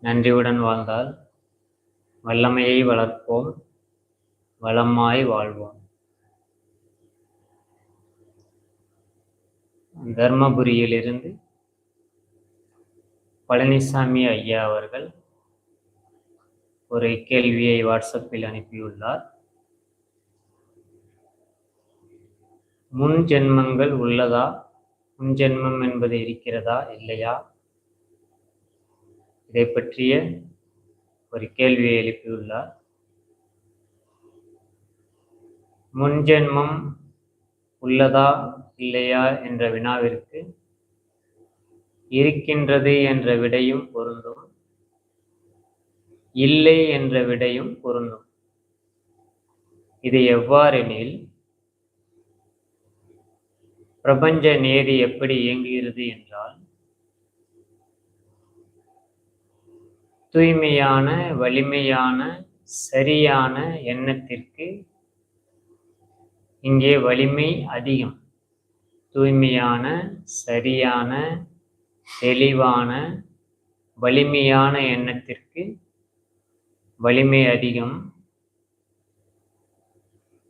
நன்றியுடன் வாழ்ந்தால் வல்லமையை வளர்ப்போம் வளமாய் வாழ்வோம். தர்மபுரியிலிருந்து பழனிசாமி ஐயா அவர்கள் ஒரு கேள்வியை வாட்ஸ்அப்பில் அனுப்பியுள்ளார். முன் ஜென்மங்கள் உள்ளதா? முன் ஜென்மம் என்பது இருக்கிறதா? இல்லையா? இதை பற்றிய ஒரு கேள்வியை எழுப்பியுள்ளார். முன் ஜென்மம் உள்ளதா இல்லையா என்ற வினாவிற்கு இருக்கின்றது என்ற விடையும் பொருந்தும் இல்லை என்ற விடையும் பொருந்தும். இது எவ்வாறெனில் பிரபஞ்ச நேதி எப்படி இயங்குகிறது என்றால் தூய்மையான வலிமையான சரியான எண்ணத்திற்கு இங்கே வலிமை அதிகம். தூய்மையான சரியான தெளிவான வலிமையான எண்ணத்திற்கு வலிமை அதிகம்.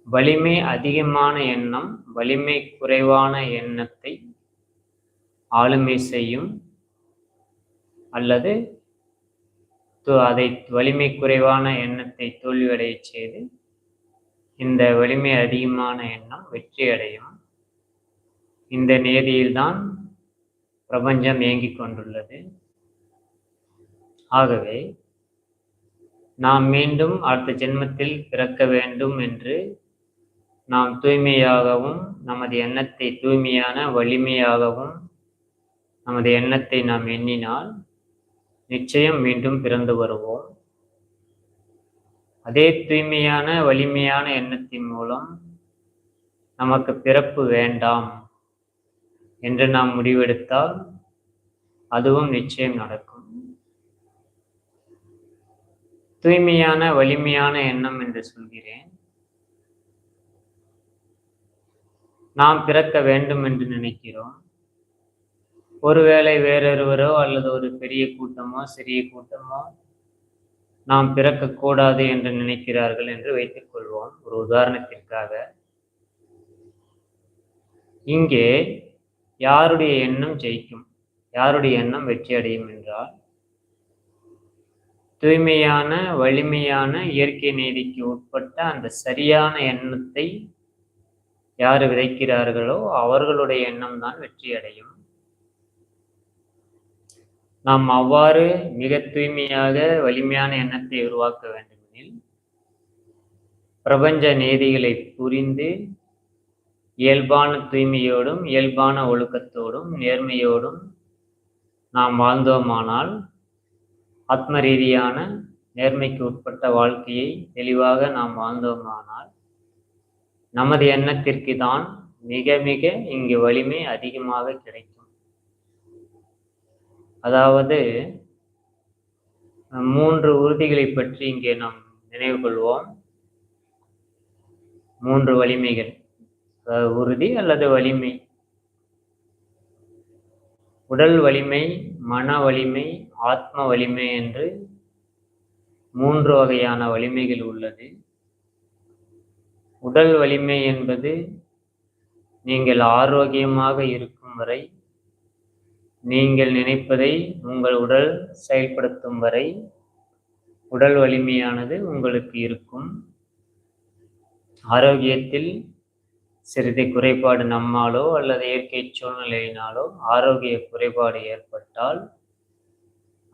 வலிமை அதிகமான எண்ணம் வலிமை குறைவான எண்ணத்தை ஆளுமை செய்யும் அல்லது அதை வலிமை குறைவான எண்ணத்தை தோல்வியடைய செய்து இந்த வலிமை அதிகமான எண்ணம் வெற்றி அடையும் இந்த நேதியில்தான் பிரபஞ்சம் இயங்கிக் கொண்டுள்ளது. ஆகவே நாம் மீண்டும் அடுத்த ஜென்மத்தில் பிறக்க வேண்டும் என்று நாம் தூய்மையாகவும் நமது எண்ணத்தை தூய்மையான வலிமையாகவும் நமது எண்ணத்தை நாம் எண்ணினால் நிச்சயம் மீண்டும் பிறந்து வருவோம். அதே தூய்மையான வலிமையான எண்ணத்தின் மூலம் நமக்கு பிறப்பு வேண்டாம் என்று நாம் முடிவெடுத்தால் அதுவும் நிச்சயம் நடக்கும். தூய்மையான வலிமையான எண்ணம் என்று சொல்கிறேன். நாம் பிறக்க வேண்டும் என்று நினைக்கிறோம். ஒருவேளை வேறொருவரோ அல்லது ஒரு பெரிய கூட்டமோ சிறிய கூட்டமோ நாம் பிறக்கக்கூடாது என்று நினைக்கிறார்கள் என்று வைத்துக் கொள்வோம். ஒரு உதாரணத்திற்காக இங்கே யாருடைய எண்ணம் ஜெயிக்கும் யாருடைய எண்ணம் வெற்றி அடையும் என்றால் தூய்மையான வலிமையான இயற்கை நீதிக்கு உட்பட்ட அந்த சரியான எண்ணத்தை யார் விதைக்கிறார்களோ அவர்களுடைய எண்ணம் தான் வெற்றி அடையும் நாம் அவ்வாறு மிக தூய்மையாக வலிமையான எண்ணத்தை உருவாக்க வேண்டுமெனில் பிரபஞ்ச நீதிகளை புரிந்து இயல்பான தூய்மையோடும் இயல்பான ஒழுக்கத்தோடும் நேர்மையோடும் நாம் வாழ்ந்தோமானால் ஆத்ம ரீதியான நேர்மைக்கு உட்பட்ட வாழ்க்கையை தெளிவாக நாம் வாழ்ந்தோமானால் நமது எண்ணத்திற்கு தான் மிக மிக இங்கு வலிமை அதிகமாக கிடைக்கும். அதாவது மூன்று உறுதிகளை பற்றி இங்கே நாம் நினைவு கொள்வோம். மூன்று வலிமைகள். உறுதி அல்லது வலிமை. உடல் வலிமை மன வலிமை ஆத்ம வலிமை என்று மூன்று வகையான வலிமைகள் உள்ளது. உடல் வலிமை என்பது நீங்கள் ஆரோக்கியமாக இருக்கும் வரை நீங்கள் நினைப்பதை உங்கள் உடல் செயல்படுத்தும் வரை உடல் வலிமையானது உங்களுக்கு இருக்கும். ஆரோக்கியத்தில் சிறிது குறைபாடு நம்மாலோ அல்லது இயற்கை சூழ்நிலையினாலோ ஆரோக்கிய குறைபாடு ஏற்பட்டால்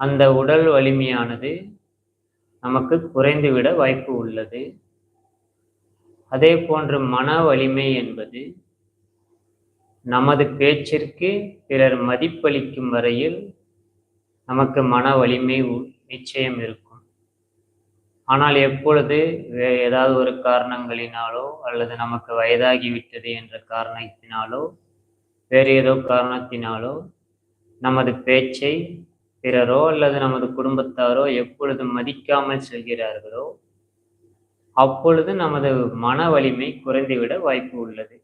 அந்த உடல் வலிமையானது நமக்கு குறைந்துவிட வாய்ப்பு உள்ளது. அதே போன்று மன வலிமை என்பது நமது பேச்சிற்கு பிறர் மதிப்பளிக்கும் வரையில் நமக்கு மன வலிமை நிச்சயம் இருக்கும். ஆனால் எப்பொழுது ஏதாவது ஒரு காரணங்களினாலோ அல்லது நமக்கு வயதாகிவிட்டது என்ற காரணத்தினாலோ வேறு ஏதோ காரணத்தினாலோ நமது பேச்சை பிறரோ அல்லது நமது குடும்பத்தாரோ எப்பொழுது மதிக்காமல் செல்கிறார்களோ அப்பொழுது நமது மன வலிமை குறைந்துவிட வாய்ப்பு உள்ளது.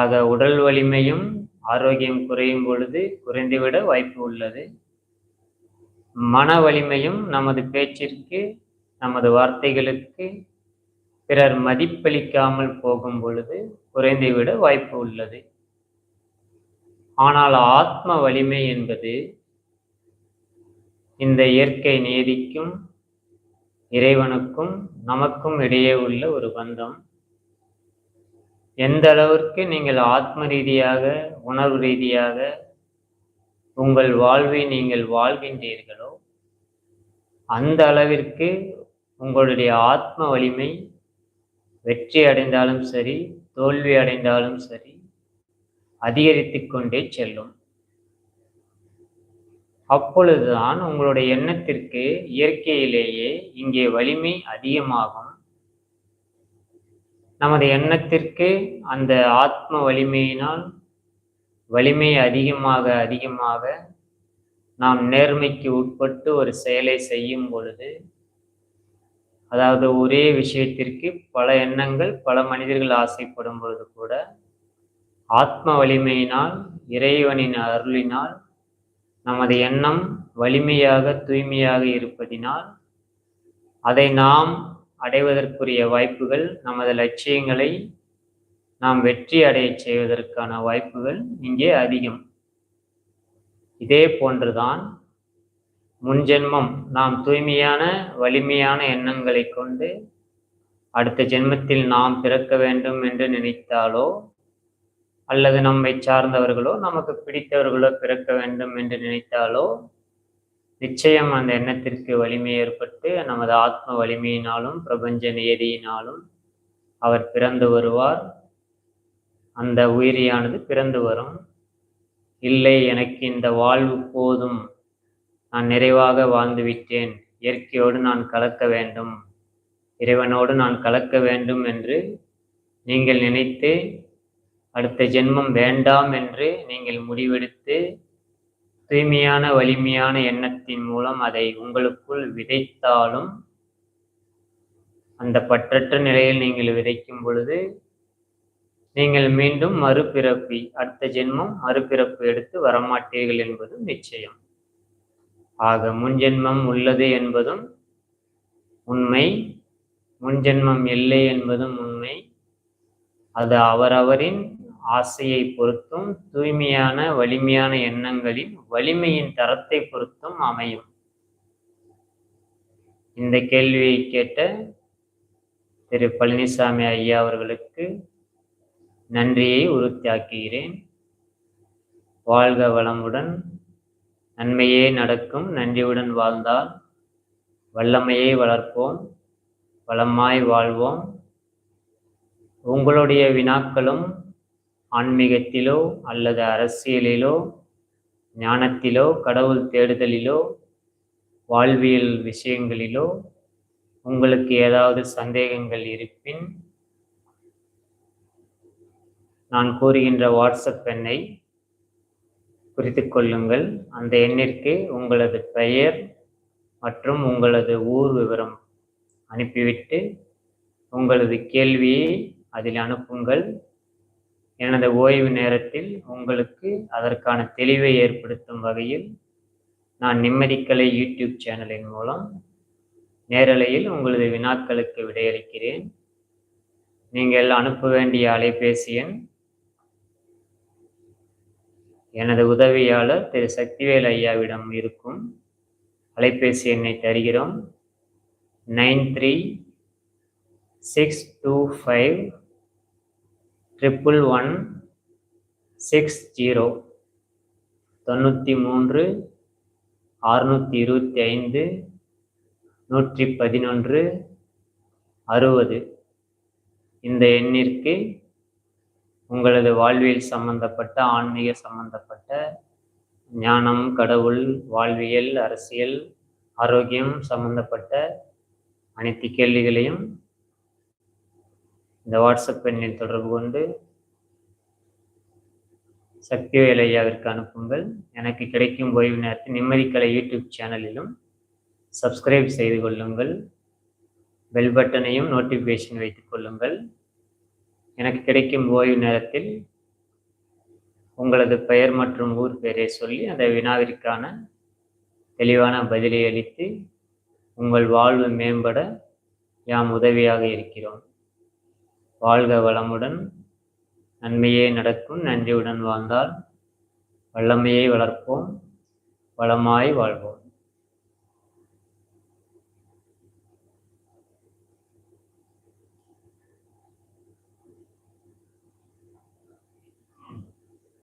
ஆக உடல் வலிமையும் ஆரோக்கியம் குறையும் பொழுது குறைந்துவிட வாய்ப்பு உள்ளது. மன வலிமையும் நமது பேச்சிற்கு நமது வார்த்தைகளுக்கு பிறர் மதிப்பளிக்காமல் போகும் பொழுது குறைந்துவிட வாய்ப்பு உள்ளது. ஆனால் ஆத்ம வலிமை என்பது இந்த இயற்கை நீதிக்கும் இறைவனுக்கும் நமக்கும் இடையே உள்ள ஒரு பந்தம். எந்த அளவிற்கு நீங்கள் ஆத்ம ரீதியாக உணர்வு ரீதியாக உங்கள் வாழ்வை நீங்கள் வாழ்கின்றீர்களோ அந்த அளவிற்கு உங்களுடைய ஆத்ம வலிமை வெற்றி அடைந்தாலும் சரி தோல்வி அடைந்தாலும் சரி அதிகரித்து கொண்டே செல்லும். அப்பொழுதுதான் உங்களுடைய எண்ணத்திற்கு இயற்கையிலேயே இங்கே வலிமை அதிகமாகும். நமது எண்ணத்திற்கு அந்த ஆத்ம வலிமையினால் வலிமை அதிகமாக அதிகமாக நாம் நேர்மைக்கு உட்பட்டு ஒரு செயலை செய்யும் பொழுது அதாவது ஒரே விஷயத்திற்கு பல எண்ணங்கள் பல மனிதர்கள் ஆசைப்படும் பொழுது கூட ஆத்ம வலிமையினால் இறைவனின் அருளினால் நமது எண்ணம் வலிமையாக தூய்மையாக இருப்பதினால் அதை நாம் அடைவதற்குரிய வாய்ப்புகள் நமது லட்சியங்களை நாம் வெற்றி அடைய செய்வதற்கான வாய்ப்புகள் இங்கே அதிகம். இதே போன்றுதான் முன்ஜென்மம் நாம் தூய்மையான வலிமையான எண்ணங்களை கொண்டு அடுத்த ஜென்மத்தில் நாம் பிறக்க வேண்டும் என்று நினைத்தாலோ அல்லது நம்மை சார்ந்தவர்களோ நமக்கு பிடித்தவர்களோ பிறக்க வேண்டும் என்று நினைத்தாலோ நிச்சயம் அந்த எண்ணத்திற்கு வலிமை ஏற்பட்டு நமது ஆத்ம வலிமையினாலும் பிரபஞ்ச நியதியினாலும் அவர் பிறந்து வருவார். அந்த உயிரியானது பிறந்து வரும். இல்லை எனக்கு இந்த வாழ்வு போதும். நான் நிறைவாக வாழ்ந்து விட்டேன் இயற்கையோடு நான் கலக்க வேண்டும். இறைவனோடு நான் கலக்க வேண்டும் என்று நீங்கள் நினைத்து அடுத்த ஜென்மம் வேண்டாம் என்று நீங்கள் முடிவெடுத்து தூய்மையான வலிமையான எண்ணத்தின் மூலம் அதை உங்களுக்குள் விதைத்தாலும் அந்த பற்றற்ற நிலையில் நீங்கள் விதைக்கும் பொழுது நீங்கள் மீண்டும் மறுபிறப்பி அடுத்த ஜென்மம் மறுபிறப்பு எடுத்து வரமாட்டீர்கள் என்பதும் நிச்சயம். ஆக முன்ஜென்மம் உள்ளது என்பதும் உண்மை முன்ஜென்மம் இல்லை என்பதும் உண்மை. அது அவரவரின் ஆசையை பொறுத்தும் தூய்மையான வலிமையான எண்ணங்களின் வலிமையின் தரத்தை பொறுத்தும் அமையும். இந்த கேள்வியை கேட்ட திரு பழனிசாமி ஐயா அவர்களுக்கு நன்றியை உறுதியாக்குகிறேன். வாழ்க வளமுடன். நன்மையே நடக்கும் நன்றியுடன் வாழ்ந்தால் வல்லமையை வளர்ப்போம் வளமாய் வாழ்வோம். உங்களுடைய வினாக்களும் ஆன்மீகத்திலோ அல்லது அரசியலிலோ ஞானத்திலோ கடவுள் தேடுதலிலோ வாழ்வியல் விஷயங்களிலோ உங்களுக்கு ஏதாவது சந்தேகங்கள் இருப்பின் நான் கூறுகின்ற வாட்ஸ்அப் எண்ணை குறித்து கொள்ளுங்கள். அந்த எண்ணிற்கு உங்களது பெயர் மற்றும் உங்களது ஊர் விவரம் அனுப்பிவிட்டு உங்களது கேள்வியை அதில் அனுப்புங்கள். எனது ஓய்வு நேரத்தில் உங்களுக்கு அதற்கான தெளிவை ஏற்படுத்தும் வகையில் நான் நிம்மதிக்கலை யூடியூப் சேனலின் மூலம் நேரலையில் உங்களது வினாக்களுக்கு விடையளிக்கிறேன். நீங்கள் அனுப்ப வேண்டிய அலைபேசி எண் எனது உதவியாளர் திரு. சக்திவேல் ஐயாவிடம் இருக்கும் அலைபேசி எண்ணை தருகிறோம். Nine three six two five triple one six zero தொண்ணூற்றி மூன்று அறுநூற்றி இருபத்தி ஐந்து நூற்றி பதினொன்று அறுபது. இந்த எண்ணிற்கு உங்களது வாழ்வியல் சம்பந்தப்பட்ட ஆன்மீக சம்பந்தப்பட்ட ஞானம் கடவுள் வாழ்வியல் அரசியல் ஆரோக்கியம் சம்பந்தப்பட்ட அனைத்து கேள்விகளையும் இந்த வாட்ஸ்அப் எண்ணில் தொடர்பு கொண்டு சக்திவேல் ஐயாவிற்கு அனுப்புங்கள். எனக்கு கிடைக்கும் ஓய்வு நேரத்தில் நிம்மதிக்கலை யூடியூப் சேனலிலும் சப்ஸ்கிரைப் செய்து கொள்ளுங்கள். பெல் பட்டனையும் நோட்டிஃபிகேஷன் வைத்துக் கொள்ளுங்கள். எனக்கு கிடைக்கும் ஓய்வு நேரத்தில் உங்களது பெயர் மற்றும் ஊர் பெயரை சொல்லி அந்த வினாவிற்கான தெளிவான பதிலை அளித்து உங்கள் வாழ்வு மேம்பட யாம் உதவியாக இருக்கிறோம். வாழ்க வளமுடன். நன்மையே நடக்கும் நன்றியுடன் வாழ்ந்தால் வல்லமையை வளர்ப்போம் வளமாய் வாழ்வோம்.